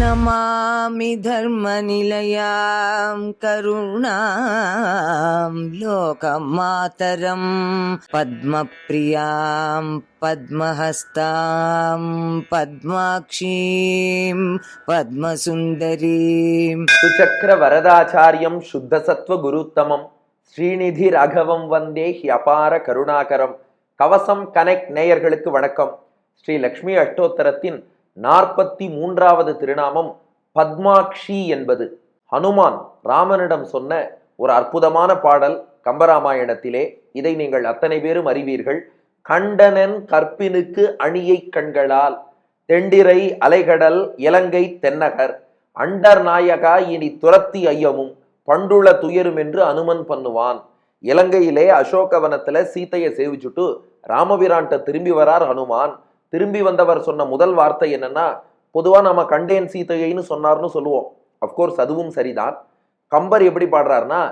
నమామి ధర్మ నిలయాం కరుణాం లోకమాతరం పద్మప్రియాం పద్మహస్తాం పద్మాక్షీం పద్మసుందరీం సుచక్ర వరదాచార్యం శుద్ధ సత్వ గురుత్తమం ஸ்ரீநிதி ராகவம் வந்தே ஹி அபார கருணாகரம். கவசம் கனெக்ட் நேயர்களுக்கு வணக்கம். ஸ்ரீ லக்ஷ்மி அஷ்டோத்தரத்தின் நாற்பத்தி மூன்றாவது திருநாமம் பத்மாக்ஷி என்பது. ஹனுமான் ராமனிடம் சொன்ன ஒரு அற்புதமான பாடல் கம்பராமாயணத்திலே. இதை நீங்கள் அத்தனை பேரும் அறிவீர்கள். கண்டனன் கற்பினுக்கு அணியை கண்களால் தெண்டிரை அலைகடல் இலங்கை தென்னகர் அண்டர் நாயகா இனி துரத்தி ஐயமும். பண்டுள துயரும் என்று அனுமன் பண்ணுவான். இலங்கையிலே அசோகவனத்துல சீத்தையை சேவிச்சுட்டு ராமபிரான்ட்ட திரும்பி வரார் ஹனுமான். திரும்பி வந்தவர் சொன்ன முதல் வார்த்தை என்னன்னா பொதுவாக நம்ம கண்டேன் சீதையைன்னு சொன்னார்னு சொல்லுவோம். அப்கோர்ஸ் அதுவும் சரிதான். கம்பர் எப்படி பாடுறாருன்னா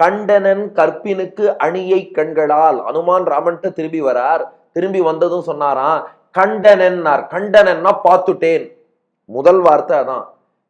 கண்டனன் கற்பினுக்கு அணியை கண்களால். அனுமான் ராமன்ட்ட திரும்பி வரார். திரும்பி வந்ததும் சொன்னாராம் கண்டனன்னார். கண்டனன்னா பார்த்துட்டேன். முதல் வார்த்தை அதான்.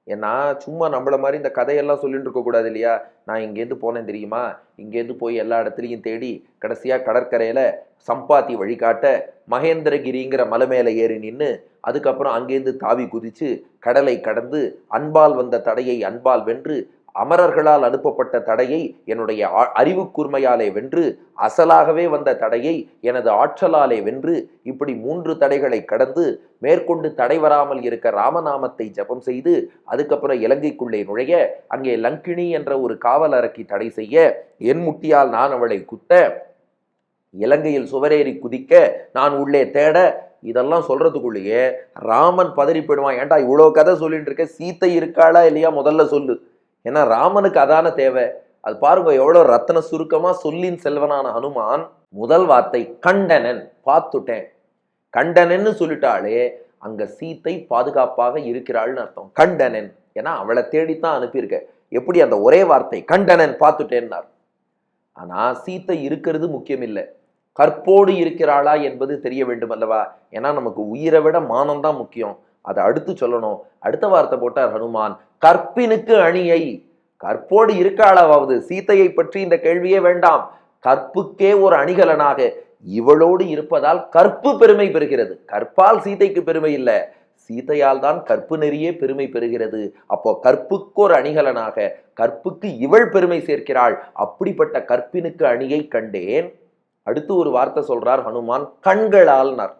ஏன்னா சும்மா நம்மள மாதிரி இந்த கதையெல்லாம் சொல்லிட்டு இருக்கக்கூடாது இல்லையா? நான் இங்கேருந்து போனேன் தெரியுமா? இங்கேருந்து போய் எல்லா இடத்துலையும் தேடி கடைசியாக கடற்கரையில் சம்பாத்தி வழிகாட்ட மகேந்திரகிரிங்கிற மலை மேலே ஏறி நின்று அதுக்கப்புறம் அங்கேருந்து தாவி குதித்து கடலை கடந்து அன்பால் வந்த தடையை அன்பால் வென்று அமரர்களால் அனுப்பப்பட்ட தடையை என்னுடைய அறிவு கூர்மையாலே வென்று அசலாகவே வந்த தடையை எனது ஆற்றலாலே வென்று இப்படி மூன்று தடைகளை கடந்து மேற்கொண்டு தடை வராமல் இருக்க ராமநாமத்தை ஜெபம் செய்து அதுக்கப்புறம் இலங்கைக்குள்ளே நுழைய அங்கே லங்கினி என்ற ஒரு காவல் அரக்கி தடை செய்ய என் முட்டியால் நான் அவளை குத்த இலங்கையில் சுவரேறி குதிக்க நான் உள்ளே தேட இதெல்லாம் சொல்றதுக்குள்ளேயே ராமன் பதறி போயிடுவான். ஏன்டா இவ்வளோ கதை சொல்லிட்டு இருக்க? சீத்தை இருக்காளா இல்லையா? முதல்ல சொல்லு. ஏன்னா ராமனுக்கு அதான தேவை. அது பாருங்க எவ்வளோ ரத்தன சுருக்கமாக சொல்லின் செல்வனான ஹனுமான் முதல் வார்த்தை கண்டனன் பார்த்துட்டேன். கண்டனன்னு சொல்லிட்டாலே அங்கே சீத்தை பாதுகாப்பாக இருக்கிறாள்னு அர்த்தம். கண்டனன். ஏன்னா அவளை தேடித்தான் அனுப்பியிருக்க. எப்படி அந்த ஒரே வார்த்தை கண்டனன் பார்த்துட்டேன்னார். ஆனால் சீத்தை இருக்கிறது முக்கியம் இல்லை கற்போடு இருக்கிறாளா என்பது தெரிய வேண்டும் அல்லவா ஏன்னா நமக்கு உயிரை விட மானம் தான் முக்கியம். அதை அடுத்து சொல்லணும். அடுத்த வார்த்தை போட்டார் ஹனுமான் கற்பினுக்கு அணியை. கற்போடு இருக்காளாவது? சீத்தையை பற்றி இந்த கேள்வியே வேண்டாம். கற்புக்கே ஒரு அணிகலனாக இவளோடு இருப்பதால் கற்பு பெருமை பெறுகிறது. கற்பால் சீதைக்கு பெருமை இல்லை. சீதையால் தான் கற்பு நெறியே பெருமை பெறுகிறது. அப்போ கற்புக்கு ஒரு அணிகலனாக கற்புக்கு இவள் பெருமை சேர்க்கிறாள். அப்படிப்பட்ட கற்பினுக்கு அணியை கண்டேன். அடுத்து ஒரு வார்த்தை சொல்றார் ஹனுமான் கண்களால்னார்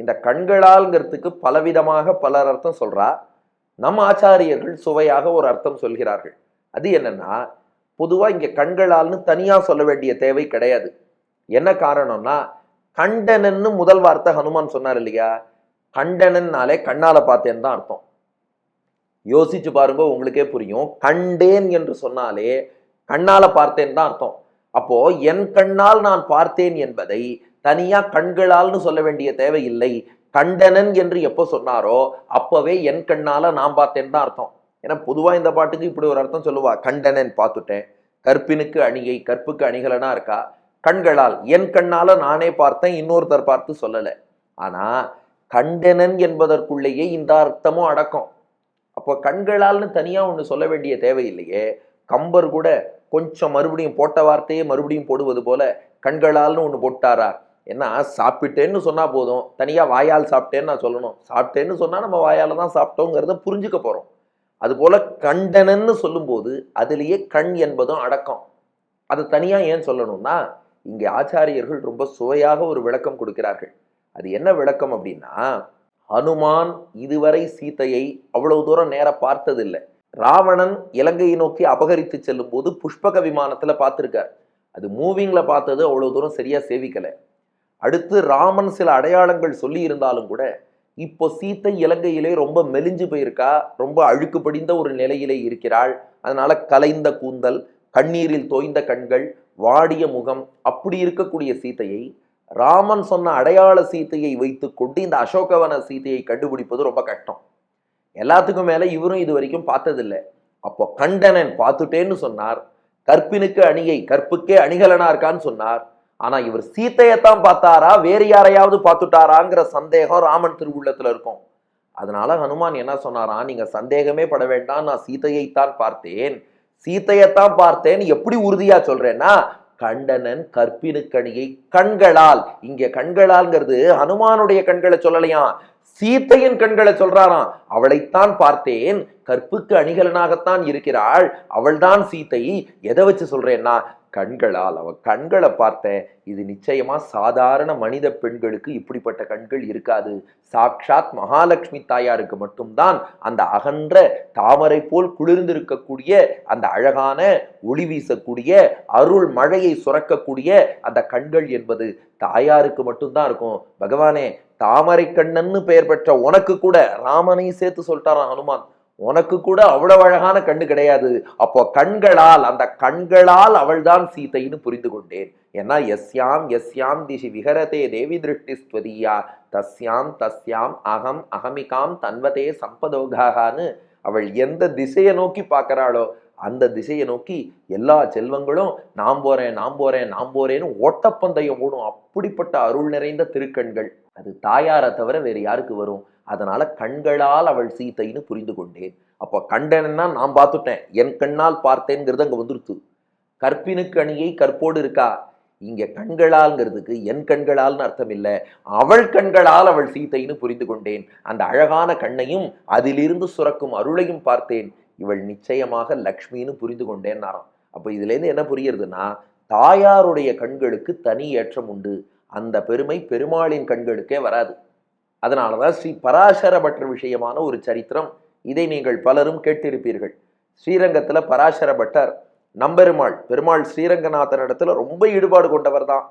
இந்த கண்களால்ங்கிறதுக்கு பலவிதமாக பலர் அர்த்தம் சொல்றா. நம் ஆச்சாரியர்கள் சுவையாக ஒரு அர்த்தம் சொல்கிறார்கள். அது என்னன்னா பொதுவாக இங்கே கண்களால்னு தனியாக சொல்ல வேண்டிய தேவை கிடையாது. என்ன காரணம்னா கண்டனன்னு முதல் வார்த்தை ஹனுமான் சொன்னார் இல்லையா? கண்டனன்னாலே கண்ணால பார்த்தேன்னு தான் அர்த்தம். யோசிச்சு பாருங்க உங்களுக்கே புரியும். கண்டேன் என்று சொன்னாலே கண்ணால பார்த்தேன் தான் அர்த்தம். அப்போ என் கண்ணால் நான் பார்த்தேன் என்பதை தனியா கண்களால்னு சொல்ல வேண்டிய தேவையில்லை கண்டனன் என்று எப்போ சொன்னாரோ அப்பவே என் கண்ணால நான் பார்த்தேன்னு தான் அர்த்தம். ஏன்னா பொதுவா இந்த பாட்டுக்கு இப்படி ஒரு அர்த்தம் சொல்லுவா. கண்டனன் பார்த்துட்டேன். கற்பினுக்கு அணியை கற்புக்கு அணிகலனா இருக்கா? கண்களால். என் கண்ணால நானே பார்த்தேன் இன்னொருத்தர் பார்த்து சொல்லல. ஆனா கண்டனன் என்பதற்குள்ளேயே இந்த அர்த்தமும் அடக்கம். அப்போ கண்களால்னு தனியா ஒன்று சொல்ல வேண்டிய தேவையில்லையே கம்பர் கூட கொஞ்சம் மறுபடியும் போட்ட வார்த்தையே மறுபடியும் போடுவது போல கண்களால்னு ஒன்று போட்டாரா? ஏன்னா சாப்பிட்டேன்னு சொன்னால் போதும். தனியாக வாயால் சாப்பிட்டேன்னு நான் சொல்லணும். சாப்பிட்டேன்னு சொன்னால் நம்ம வாயால் தான் சாப்பிட்டோங்கிறத புரிஞ்சுக்க போகிறோம் அதுபோல் கண்டனன்னு சொல்லும்போது அதுலேயே கண் என்பதும் அடக்கம். அதை தனியாக ஏன் சொல்லணும்னா இங்கே ஆச்சாரியர்கள் ரொம்ப சுவையாக ஒரு விளக்கம் கொடுக்கிறார்கள். அது என்ன விளக்கம் அப்படின்னா ஹனுமான் இதுவரை சீதையை அவ்வளவு தூரம் நேர பார்த்ததில்லை. ராவணன் இலங்கையை நோக்கி அபகரித்து செல்லும் போது புஷ்பக விமானத்தில் பார்த்துருக்கார். அது மூவிங்கில் பார்த்தது அவ்வளோ தூரம் சரியாக சேவிக்கலை. அடுத்து ராமன் சில அடையாளங்கள் சொல்லி இருந்தாலும் கூட இப்போ சீத்தை இலங்கையிலே ரொம்ப மெலிஞ்சு போயிருக்கா ரொம்ப அழுக்கு படிந்த ஒரு நிலையிலே இருக்கிறாள். அதனால கலைந்த கூந்தல் கண்ணீரில் தோய்ந்த கண்கள் வாடிய முகம் அப்படி இருக்கக்கூடிய சீதையை ராமன் சொன்ன அடையாள சீதையை வைத்துக்கொண்டு இந்த அசோகவன சீதையை கண்டுபிடிப்பது ரொம்ப கஷ்டம். எல்லாத்துக்கும் மேலே இவரும் இது வரைக்கும் பார்த்ததில்லை. அப்போ கண்டனன் பார்த்துட்டேன்னு சொன்னார். கற்பினுக்கு அணியை கற்புக்கே அணிகலனா இருக்கான்னு சொன்னார். ஆனா இவர் சீத்தையத்தான் பார்த்தாரா? வேறு யாரையாவது பார்த்துட்டாராங்கிற சந்தேகம் ராமன் திருவுள்ளத்துல இருக்கும். அதனால ஹனுமான் என்ன சொன்னாரா? நீங்க சந்தேகமே பட வேண்டாம் நான் சீதையைத்தான் பார்த்தேன். சீத்தையத்தான் பார்த்தேன் எப்படி உறுதியா சொல்றேன்னா கண்டனன் கற்பினுக்கணியை கண்களால் இங்க கண்களால்ங்கிறது ஹனுமானுடைய கண்களை சொல்லலையாம் சீத்தையின் கண்களை சொல்றாராம். அவளைத்தான் பார்த்தேன் கற்புக்கு அணிகலனாகத்தான் இருக்கிறாள் அவள்தான் சீத்தை. எதை வச்சு சொல்றேன்னா கண்களால். அவ கண்களை பார்த்தேன். இது நிச்சயமா சாதாரண மனித பெண்களுக்கு இப்படிப்பட்ட கண்கள் இருக்காது. சாக்ஷாத் மகாலட்சுமி தாயாருக்கு மட்டும்தான் அந்த அகன்ற தாமரை போல் குளிர்ந்திருக்கக்கூடிய அந்த அழகான ஒளி வீசக்கூடிய அருள் மழையை சுரக்கக்கூடிய அந்த கண்கள் என்பது தாயாருக்கு மட்டும்தான் இருக்கும். பகவானே தாமரை கண்ணன்னு பெயர் பெற்ற உனக்கு கூட ராமனையும் சேர்த்து சொல்லிட்டாராம் ஹனுமான். உனக்கு கூட அவ்வளவு அழகான கண்ணு கிடையாது. அப்போ கண்களால் அந்த கண்களால் அவள்தான் சீதைன்னு புரிந்து கொண்டேன். ஏன்னா எஸ்யாம் எஸ்யாம் திசி விஹரதே தேவி திருஷ்டி ஸ்வதியா தஸ்யாம் தஸ்யாம் அகம் அகமிகாம் தன்வதே சம்பதோகாகான்னு அவள் எந்த திசையை நோக்கி பார்க்கறாளோ அந்த திசையை நோக்கி எல்லா செல்வங்களும் நாம் போறேன் நாம் போறேன் நாம் போறேன்னு ஓட்டப்பந்தயம் ஓடும். அப்படிப்பட்ட அருள் நிறைந்த திருக்கண்கள். அது தாயாரை தவிர வேறு யாருக்கு வரும்? அதனால கண்களால் அவள் சீத்தைன்னு புரிந்து கொண்டேன். அப்போ கண்டனா நான் பார்த்துட்டேன். என் கண்ணால் பார்த்தேங்கிறது அங்கே வந்துருத்து கற்பினுக்கு அணியை கற்போடு இருக்கா? இங்க கண்களால்ங்கிறதுக்கு என் கண்களால்னு அர்த்தம் இல்லை அவள் கண்களால் அவள் சீத்தைன்னு புரிந்து கொண்டேன். அந்த அழகான கண்ணையும் அதிலிருந்து சுரக்கும் அருளையும் பார்த்தேன். இவள் நிச்சயமாக லக்ஷ்மின்னு புரிந்து கொண்டேன்னாராம் அப்போ இதுலேருந்து என்ன புரியுறதுன்னா தாயாருடைய கண்களுக்கு தனி ஏற்றம் உண்டு. அந்த பெருமை பெருமாளின் கண்களுக்கே வராது. அதனாலதான் ஸ்ரீ பராசர விஷயமான ஒரு சரித்திரம் இதை நீங்கள் பலரும் கேட்டிருப்பீர்கள். ஸ்ரீரங்கத்தில் பராசர பட்டர் நம்பெருமாள் பெருமாள் ஸ்ரீரங்கநாதனிடத்துல ரொம்ப ஈடுபாடு கொண்டவர் தான்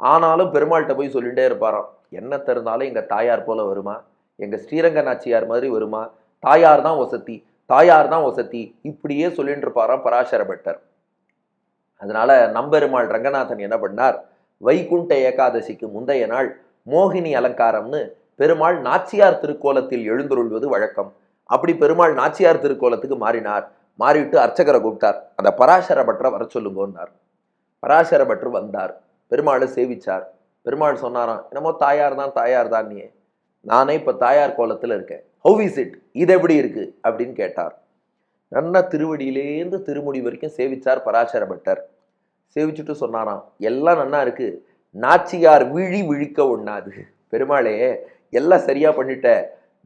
ஆனாலும் பெருமாள்கிட்ட போய் சொல்லிகிட்டே இருப்பாராம். என்ன தருந்தாலும் எங்கள் தாயார் போல வருமா? எங்கள் ஸ்ரீரங்க நாச்சியார் மாதிரி வருமா? தாயார் தான் வசதி. தாயார் தான் வசதி. இப்படியே சொல்லிட்டு இருப்பாராம் பராசர பட்டர் அதனால நம்பெருமாள் ரங்கநாதன் என்ன பண்ணார்? வைகுண்ட ஏகாதசிக்கு முந்தைய நாள் மோகினி அலங்காரம்னு பெருமாள் நாச்சியார் திருக்கோலத்தில் எழுந்தருள்வது வழக்கம். அப்படி பெருமாள் நாச்சியார் திருக்கோலத்துக்கு மாறினார். மாறிட்டு அர்ச்சகரை கூப்பிட்டார். அந்த பராசர பட்டரை வர சொல்லுங்கன்னார். பராசர பட்டர் வந்தார். பெருமாளை சேவிச்சார். பெருமாள் சொன்னாராம் என்னமோ தாயார் தான் தாயார் தான் நீ நானே இப்போ தாயார் கோலத்தில் இருக்கேன். ஹவு இஸ் இட் இது எப்படி இருக்கு? அப்படின்னு கேட்டார். நல்லா திருவடியிலேருந்து திருமுடி வரைக்கும் சேவிச்சார் பராசர பட்டர் சேவிச்சுட்டு சொன்னாராம் எல்லாம் நன்னா இருக்கு. நாச்சியார் விழி விழிக்க ஒண்ணாது. பெருமாளே எல்லாம் சரியா பண்ணிட்ட.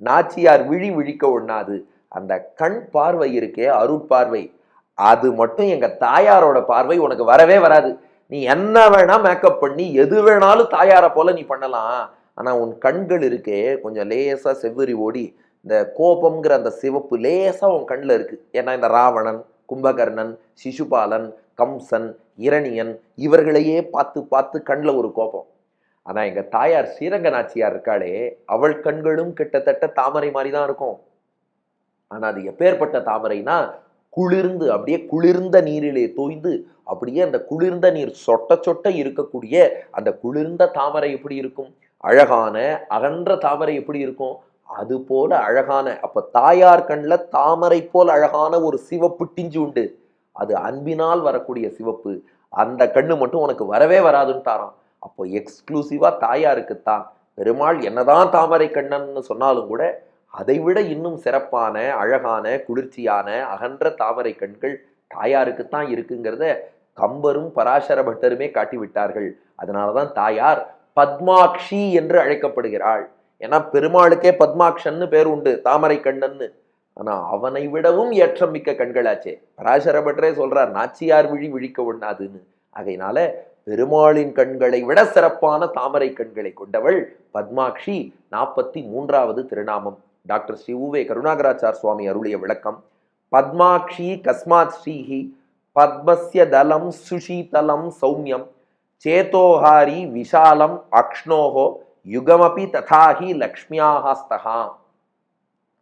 நாச்சியார் விழி விழிக்க ஒண்ணாது. அந்த கண் பார்வை இருக்கே அருட்பார்வை அது மட்டும் எங்க தாயாரோட பார்வை உனக்கு வரவே வராது. நீ என்ன வேணா மேக்கப் பண்ணி எது வேணாலும் தாயாரை போல நீ பண்ணலாம். ஆனா உன் கண்கள் இருக்கே கொஞ்சம் லேசா செவ்வரி ஓடி இந்த கோபம்ங்கிற அந்த சிவப்பு லேசாக உன் கண்ணில் இருக்குது ஏன்னா இந்த ராவணன் கும்பகர்ணன் சிசுபாலன் கம்சன் இரணியன் இவர்களையே பார்த்து பார்த்து கண்ணில் ஒரு கோபம். ஆனால் எங்கள் தாயார் ஸ்ரீரங்க நாச்சியார் இருக்காளே அவள் கண்களும் கிட்டத்தட்ட தாமரை மாதிரி தான் இருக்கும். ஆனால் அது எப்பேற்பட்ட தாமரைனா குளிர்ந்து அப்படியே குளிர்ந்த நீரிலே தோய்ந்து அப்படியே அந்த குளிர்ந்த நீர் சொட்ட சொட்ட இருக்கக்கூடிய அந்த குளிர்ந்த தாமரை எப்படி இருக்கும்? அழகான அகன்ற தாமரை எப்படி இருக்கும்? அது போல அழகான அப்ப தாயார் கண்ணில் தாமரை போல் அழகான ஒரு சிவப்பு டிஞ்சு உண்டு. அது அன்பினால் வரக்கூடிய சிவப்பு. அந்த கண்ணு மட்டும் உனக்கு வரவே வராதுன்னு தாராம். அப்போ எக்ஸ்க்ளூசிவா தாயாருக்குத்தான். பெருமாள் என்னதான் தாமரை கண்ணன்னு சொன்னாலும் கூட அதைவிட இன்னும் சிறப்பான அழகான குளிர்ச்சியான அகன்ற தாமரை கண்கள் தாயாருக்குத்தான் இருக்குங்கிறத கம்பரும் பராசர பட்டருமே காட்டி விட்டார்கள் அதனாலதான் தாயார் பத்மாக்ஷி என்று அழைக்கப்படுகிறாள். ஏன்னா பெருமாளுக்கே பத்மாக்ஷன்னு பேர் உண்டு தாமரை கண்ணன்னு. ஆனா அவனை விடவும் ஏற்றம் மிக்க கண்களாச்சே. பராசர பற்றே சொல்றார் நாச்சியார் விழி விழிக்க ஒண்ணாதுன்னு. ஆகையினால பெருமாளின் கண்களை விட சிறப்பான தாமரை கண்களை கொண்டவள் பத்மாக்ஷி நாற்பத்தி மூன்றாவது திருநாமம். டாக்டர் ஸ்ரீ உவே கருணாகராச்சார் சுவாமி அருளிய விளக்கம். பத்மாக்ஷி கஸ்மாத் ஸ்ரீஹி பத்மஸ்ய தலம் சுஷீதலம் சௌமியம். சேதோஹாரி விஷாலம் அக்ஷ்ணோஹோ யுகமபி ததாகி லக்ஷ்மியாகாஸ்தகா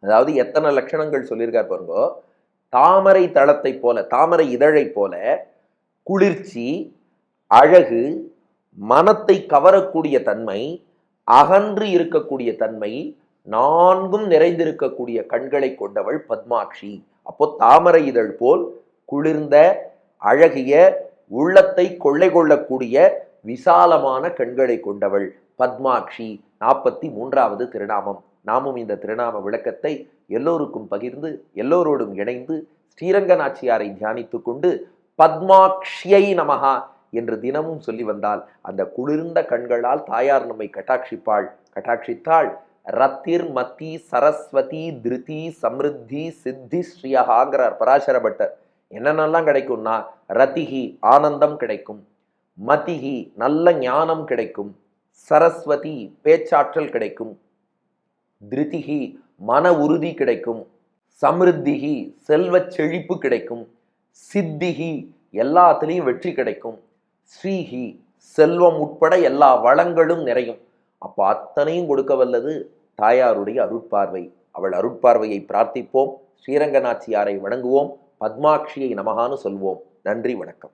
அதாவது எத்தனை லட்சணங்கள் சொல்லியிருக்கார் பாருங்க. தாமரை தளத்தை போல தாமரை இதழை போல குளிர்ச்சி அழகு மனத்தை கவரக்கூடிய தன்மை அகன்று இருக்கக்கூடிய தன்மை நான்கும் நிறைந்திருக்கக்கூடிய கண்களை கொண்டவள் பத்மாட்சி. அப்போ தாமரை இதழ் போல் குளிர்ந்த அழகிய உள்ளத்தை கொள்ளை கொள்ளக்கூடிய விசாலமான கண்களை கொண்டவள். பத்மாக்ஷி நாற்பத்தி மூன்றாவது திருநாமம். நாமும் இந்த திருநாம விளக்கத்தை எல்லோருக்கும் பகிர்ந்து எல்லோரோடும் இணைந்து ஸ்ரீரங்கநாச்சியாரை தியானித்து கொண்டு பத்மாக்ஷியை நமகா என்று தினமும் சொல்லி வந்தால் அந்த குளிர்ந்த கண்களால் தாயார் நம்மை கட்டாட்சிப்பாள் கட்டாட்சித்தாள். ரத்திர் மத்தி சரஸ்வதி திருதி சமிருத்தி சித்தி ஸ்ரீயகாங்கிறார் பராசர பட்டர் என்னென்னலாம் கிடைக்கும்னா ரத்திகி ஆனந்தம் கிடைக்கும் மதிகி நல்ல ஞானம் கிடைக்கும் சரஸ்வதி பேச்சாற்றல் கிடைக்கும். திருதிகி மன உறுதி கிடைக்கும். சமிருத்திகி செல்வச் செழிப்பு கிடைக்கும். சித்திகி எல்லாத்துலேயும் வெற்றி கிடைக்கும். ஸ்ரீஹி செல்வம் உட்பட எல்லா வளங்களும் நிறையும். அப்போ அத்தனையும் கொடுக்க வல்லது தாயாருடைய அருட்பார்வை. அவள் அருட்பார்வையை பிரார்த்திப்போம். ஸ்ரீரங்கநாச்சியாரை வணங்குவோம். பத்மாட்சியை நமகான்னு சொல்வோம். நன்றி வணக்கம்.